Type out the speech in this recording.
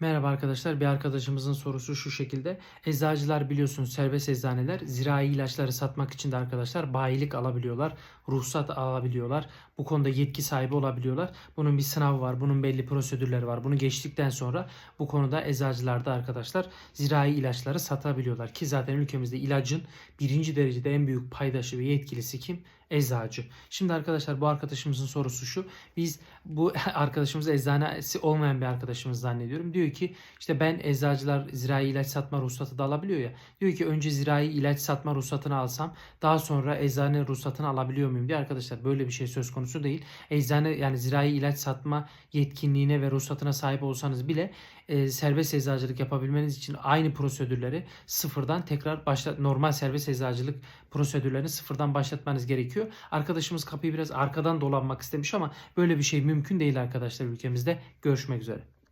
Merhaba arkadaşlar. Bir arkadaşımızın sorusu şu şekilde. Eczacılar biliyorsunuz serbest eczaneler zirai ilaçları satmak için de arkadaşlar bayilik alabiliyorlar. Ruhsat alabiliyorlar. Bu konuda yetki sahibi olabiliyorlar. Bunun bir sınavı var. Bunun belli prosedürleri var. Bunu geçtikten sonra bu konuda eczacılarda arkadaşlar zirai ilaçları satabiliyorlar. Ki zaten ülkemizde ilacın birinci derecede en büyük paydaşı ve yetkilisi kim? Eczacı. Şimdi arkadaşlar bu arkadaşımızın sorusu şu. Biz bu arkadaşımız eczanesi olmayan bir arkadaşımız zannediyorum. Diyor ki işte ben eczacılar zirai ilaç satma ruhsatı da alabiliyor ya. Diyor ki önce zirai ilaç satma ruhsatını alsam daha sonra eczane ruhsatını alabiliyor muyum diye arkadaşlar böyle bir şey söz konusu değil. Eczane yani zirai ilaç satma yetkinliğine ve ruhsatına sahip olsanız bile e, serbest eczacılık yapabilmeniz için aynı prosedürleri sıfırdan tekrar başlat normal serbest eczacılık prosedürlerini sıfırdan başlatmanız gerekiyor. Arkadaşımız kapıyı biraz arkadan dolanmak istemiş ama böyle bir şey mümkün değil arkadaşlar ülkemizde. Görüşmek üzere.